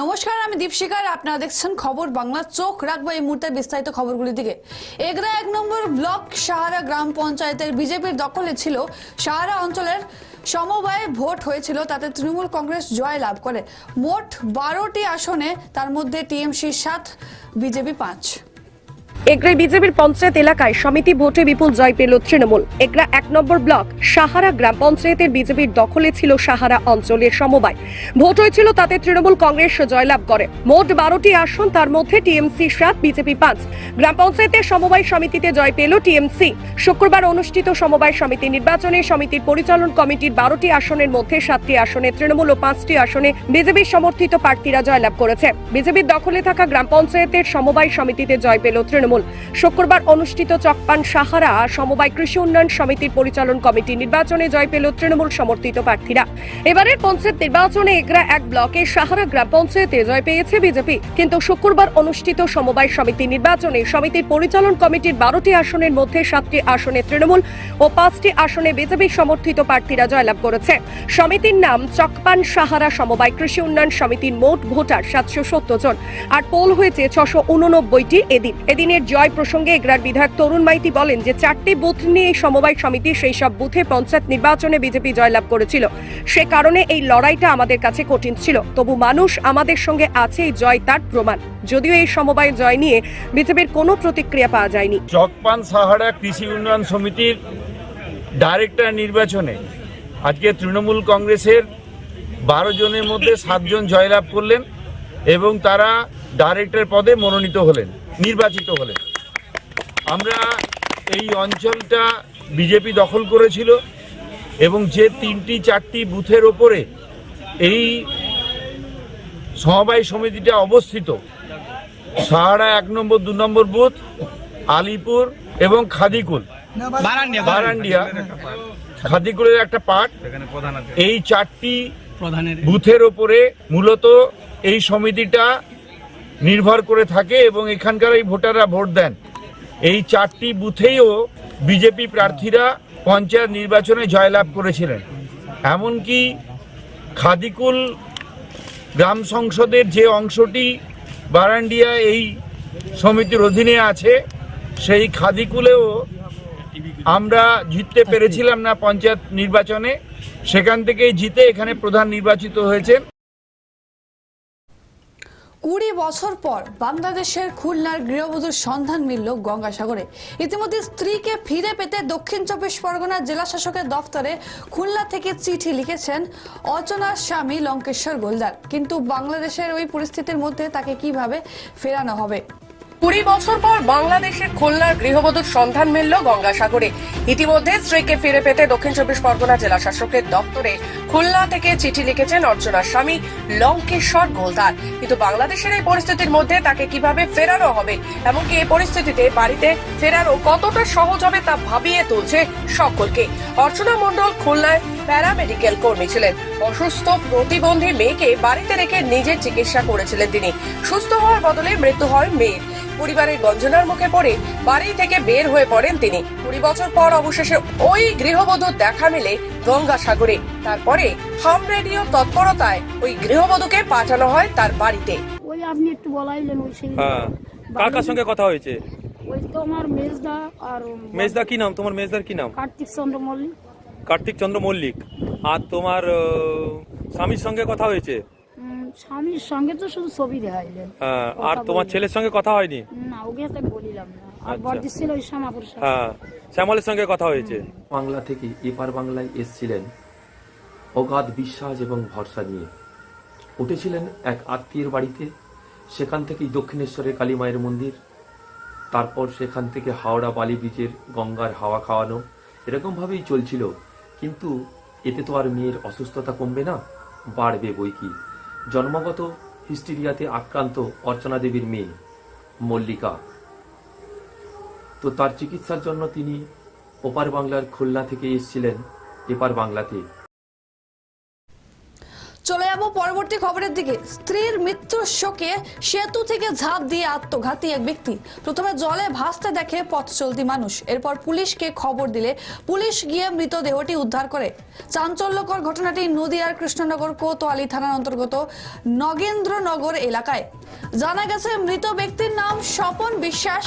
নমস্কার, আমি দীপশিকার আপনারা দেখছেন খবর বাংলা। চোখ রাখব এই মুহূর্তে বিস্তারিত খবরগুলি দিকে। এগরা এক নম্বর ব্লক, সাহারা গ্রাম পঞ্চায়েতের বিজেপির দখলে ছিল। সাহারা অঞ্চলের সমবায়ে ভোট হয়েছিল, তাতে তৃণমূল কংগ্রেস জয় লাভ করে। মোট বারোটি আসনে, তার মধ্যে টিএমসি সাত, বিজেপি পাঁচ। এগ্রাই বিজেপির পঞ্চায়েত এলাকায় সমিতি ভোটে বিপুল জয় পেল তৃণমূল। এগ্রা এক নম্বর ব্লক, সাহারা গ্রাম পঞ্চায়েতের বিজেপির দখলে ছিল সাহারা অঞ্চলের সমবায়। ভোট হয়েছিল তাতে তৃণমূল কংগ্রেস জয়লাভ করে। মোট বারোটি আসন, তার মধ্যে টিএমসি সাত, বিজেপি পাঁচ। গ্রাম পঞ্চায়েতের সমবায় সমিতিতে জয় পেল টিএমসি। শুক্রবার অনুষ্ঠিত সমবায় সমিতি নির্বাচনে সমিতির পরিচালন কমিটির বারোটি আসনের মধ্যে সাতটি আসনে তৃণমূল ও পাঁচটি আসনে বিজেপির সমর্থিত প্রার্থীরা জয়লাভ করেছে। বিজেপির দখলে থাকা গ্রাম পঞ্চায়েতের সমবায় সমিতিতে জয় পেল তৃণমূল। শুক্রবার অনুষ্ঠিত চকপান সাহারা সমবায় কৃষি উন্নয়ন সমিতির পরিচালন কমিটি নির্বাচনে জয় পেল তৃণমূল সমর্থিত প্রার্থীরা। এবারের পঞ্চায়েত নির্বাচনে এগরা এক ব্লকে সাহারা গ্রাম পঞ্চায়েতে জয় পেয়েছে বিজেপি। কিন্তু শুক্রবার অনুষ্ঠিত সমবায় সমিতি নির্বাচনে সমিতির পরিচালন কমিটির বারোটি আসনের মধ্যে সাতটি আসনে তৃণমূল ও পাঁচটি আসনে বিজেপি সমর্থিত প্রার্থীরা জয়লাভ করেছে। সমিতির নাম চকপান সাহারা সমবায় কৃষি উন্নয়ন সমিতির মোট ভোটার সাতশো সত্তর জন। আর পোল হয়েছে ছশো উননব্বইটি এদিন। এদিনের জয় প্রসঙ্গে এগরার বিধায়ক তরুণ মাইতি বলেন যে চারটি বুথ নিয়ে সমবায় সমিতি, সেই সব বুথে পঞ্চায়েত নির্বাচনে বিজেপি জয়লাভ করেছিল। সে কারণে এই লড়াইটা আমাদের কাছে কঠিন ছিল। তবু মানুষ আমাদের সঙ্গে আছে, এই জয় তার প্রমাণ। যদিও এই সমবায় জয় নিয়ে বিজেপির কোনো প্রতিক্রিয়া পাওয়া যায়নি। চকপান সাহারা কৃষি উন্নয়ন সমিতির ডাইরেক্টর নির্বাচনে আজকে তৃণমূল কংগ্রেসের বারো জনের মধ্যে সাতজন জয়লাভ করলেন এবং তারা ডাইরেক্টর পদে মনোনীত হলেন। নির্বাচিত হলেন আমরা এই অঞ্চলটা বিজেপি দখল করেছিল এবং যে তিনটি চারটি বুথের ওপরে এই সমবায় সমিতিটা অবস্থিত সাহারা এক নম্বর দু নম্বর বুথ আলিপুর এবং খাদিকুল। বারান্ডিয়া খাদিকুলের একটা পার্ট। এই চারটি বুথের ওপরে মূলত এই সমিতিটা নির্ভর করে থাকে এবং এখানকার এই ভোটাররা ভোট দেন। এই চারটি বুথেও বিজেপি প্রার্থীরা পঞ্চায়েত নির্বাচনে জয়লাভ করেছিলেন। এমনকি খাদিকুল গ্রাম সংসদের যে অংশটি বারান্ডিয়া এই সমিতির অধীনে আছে, সেই খাদিকুলেও আমরা জিততে পেরেছিলাম না পঞ্চায়েত নির্বাচনে। সেখান থেকেই জিতে এখানে প্রধান নির্বাচিত হয়েছেন। কুড়ি বছর পর বাংলাদেশের খুলনার গৃহবধূর সন্ধান মিলল গঙ্গাসাগরে। ইতিমধ্যে স্ত্রীকে ফিরে পেতে দক্ষিণ চব্বিশ পরগনার জেলা শাসকের দফতরে খুলনা থেকে চিঠি লিখেছেন অচনার স্বামী লঙ্কেশ্বর গোলদার। কিন্তু বাংলাদেশের ওই পরিস্থিতির মধ্যে তাকে কীভাবে ফেরানো হবে? কুড়ি বছর পর বাংলাদেশের খুলনার গৃহবধূর সন্ধান মিলল গঙ্গাসাগরে। ইতিমধ্যে স্ত্রীকে ফিরে পেতে দক্ষিণ চব্বিশ পরগনা জেলা শাসকের দপ্তরে খুলনা থেকে চিঠি লিখেছেন অর্চনার স্বামী লঙ্কেশ্বর গোলদার। কিন্তু বাংলাদেশের এই পরিস্থিতির মধ্যে তাকে কীভাবে ফেরানো হবে, এমনকি এই পরিস্থিতিতে বাড়িতে ফেরানো কতটা সহজ হবে তা ভাবিয়ে তুলছে সকলকে। অর্চনা মণ্ডল খুলনায় প্যারামেডিক্যাল কর্মী ছিলেন। অসুস্থ প্রতিবন্ধী মেয়েকে বাড়িতে রেখে নিজের চিকিৎসা করেছিলেন তিনি। সুস্থ হওয়ার বদলে মৃত্যু হয় মেয়ের। পরিবারের গঞ্জনার মুখে পড়ে বাড়ি থেকে বের হয়ে পড়েন তিনি। কুড়ি বছর পর অবশেষে ওই গৃহবধূর দেখা মেলে গঙ্গাসাগরে। তারপরে হাম রেডিও তৎপরতায় ওই গৃহবধূকে পাঠানো হয় তার বাড়িতে। ওই আপনি একটু বলাইলেন ওই সেই হ্যাঁ। কার কার সঙ্গে কথা হয়েছে? ওই তো আমার মেজদা আর মেজদা কি নাম? তোমার মেজদার কি নাম? কার্তিক চন্দ্র মল্লিক। কার্তিক চন্দ্র মল্লিক আর তোমার স্বামীর সঙ্গে কথা হয়েছে? স্বামীর সঙ্গে তো শুধু ছবি দেখাইলেন হ্যাঁ আর তোমার ছেলের সঙ্গে কথা হয়নি? না ওকে তো বলিলাম না। আর আচ্ছা। বর্দি ছিল ওই শ্যামাপুর হ্যাঁ শ্যামলের সঙ্গে কথা হয়েছে। বাংলা থেকে এপার বাংলায় এসছিলেন অগাধ বিশ্বাস এবং ভরসা নিয়ে। উঠেছিলেন এক আত্মীয়ের বাড়িতে সেখান থেকেই দক্ষিণেশ্বরের কালী মায়ের মন্দির তারপর সেখান থেকে হাওড়া বালি ব্রিজের গঙ্গার হাওয়া খাওয়ানো এরকমভাবেই চলছিল। কিন্তু এতে তো আর মেয়ের অসুস্থতা কমবে না, বাড়বে বই কি। জন্মগত হিস্টিরিয়াতে আক্রান্ত অর্চনা দেবীর মেয়ে, মল্লিকা। তো তার চিকিৎসার জন্য তিনি ওপার বাংলার খুলনা থেকে এসেছিলেন, এপার বাংলাতে। চলে যাব পরবর্তী খবরের দিকে। স্ত্রীর মৃত্যুর শোকে সেতু থেকে ঝাঁপ দিয়ে আত্মঘাতী এক ব্যক্তি। প্রথমে জলে ভাসতে দেখে পথ চলতি মানুষ। এরপর পুলিশকে খবর দিলে পুলিশ গিয়ে মৃতদেহটি উদ্ধার করে। চাঞ্চল্যকর ঘটনাটি নদিয়ার কৃষ্ণনগর কোতোয়ালি থানার অন্তর্গত নগেন্দ্রনগর এলাকায়। জানা গেছে, মৃত ব্যক্তির নাম স্বপন বিশ্বাস,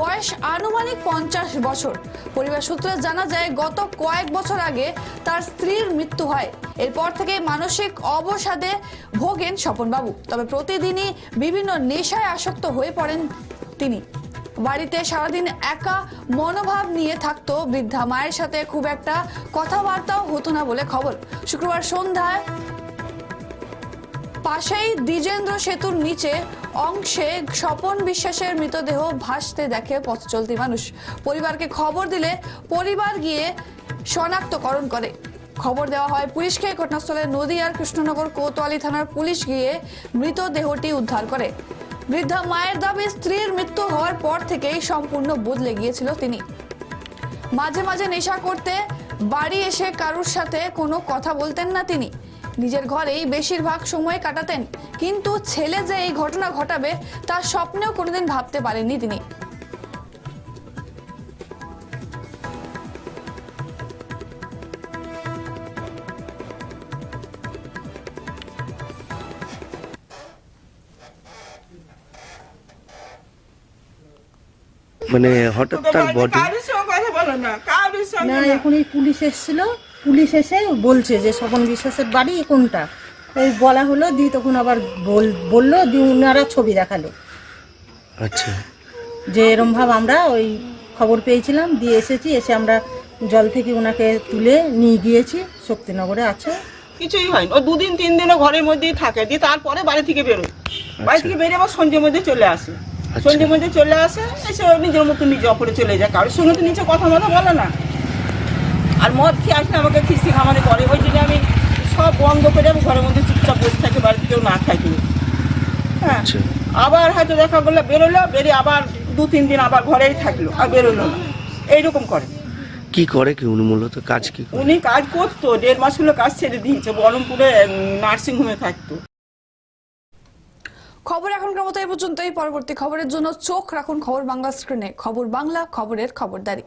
বয়স আনুমানিক পঞ্চাশ বছর। পরিবার সূত্রে জানা যায়, গত কয়েক বছর আগে তার স্ত্রীর মৃত্যু হয়। এরপর থেকে মানসিক অবসাদে ভোগেন স্বপনবাবু। তবে প্রতিদিনই বিভিন্ন নেশায় আসক্ত হয়ে পড়েন তিনি। বাড়িতে সারাদিন একা মনোভাব নিয়ে থাকতো বৃদ্ধা। মায়ের সাথে খুব একটা কথাবার্তাও হতো না বলে খবর। শুক্রবার সন্ধ্যায় পাশেই দ্বিজেন্দ্র সেতুর নিচে অংশে স্বপন বিশ্বাসের মৃতদেহ ভাসতে দেখে পথ চলতি মানুষ। পরিবারকে খবর দিলে পরিবার গিয়ে শনাক্তকরণ করে। খবর দেওয়া হয়, পুলিশকে ঘটনাস্থলে নদীয়ার কৃষ্ণনগর কোতোয়ালি থানার পুলিশ গিয়ে মৃতদেহটি উদ্ধার করে। বৃদ্ধা মায়ের দাবি, স্ত্রীর মৃত্যু হওয়ার পর থেকেই সম্পূর্ণ বদলে গিয়েছিল তিনি। মাঝে মাঝে নেশা করতে বাড়ি এসে কারুর সাথে কোনো কথা বলতেন না তিনি। নিজের ঘরেই বেশিরভাগ সময় কাটাতেন। কিন্তু ছেলে যে এই ঘটনা ঘটাবে, তার স্বপ্নেও কোনোদিন ভাবতে পারেননি তিনি। মানে হঠাৎ তার বডি না। এখন এই পুলিশ এসেছিল পুলিশ এসে বলছে যে স্বপন বিশ্বাসের বাড়ি কোনটা? ওই বলা হলো দিয়ে তখন আবার বল- বলল দিয়ে উনারা ছবি দেখাল। আচ্ছা। যে এরম ভাব আমরা ওই খবর পেয়েছিলাম দিয়ে এসেছি এসে আমরা জল থেকে ওনাকে তুলে নিয়ে গিয়েছি শক্তিনগরে আছে। কিছুই হয়নি। ও দুদিন তিন দিনও ঘরের মধ্যেই থাকে দিয়ে তারপরে বাড়ি থেকে বেরোয়। বাড়ি থেকে বেরিয়ে আবার সন্ধ্যের মধ্যে চলে আসে। সন্ধ্যের মধ্যে চলে আসে এসে নিজের মতো নিজে অপরে চলে যায়। কারোর সঙ্গে তো নিচে কথা মতো বলে না। আর মদ খেয়ে আসলে আমাকে খিস্তি খামারে করে। ওই জন্য আমি সব বন্ধ করে আমি ঘরের মধ্যে চুপচাপ বসে থাকি বাড়িতে কেউ না থাকি। হ্যাঁ আচ্ছা। আবার হয়তো দেখা করল বেরোলো বেরিয়ে আবার দু তিন দিন আবার ঘরেই থাকল আর বেরোলো না। এইরকম করে। কি করে কি উনি মূলত কাজ কি উনি কাজ করতো দেড় মাস হলো কাজ ছেড়ে দিয়েছে বহরমপুরে নার্সিং হোমে থাকতো। খবর এখনকার মতো এই পর্যন্তই। পরবর্তী খবরের জন্য চোখ রাখুন খবর বাংলা স্ক্রিনে। খবর বাংলা, খবরের খবরদারি।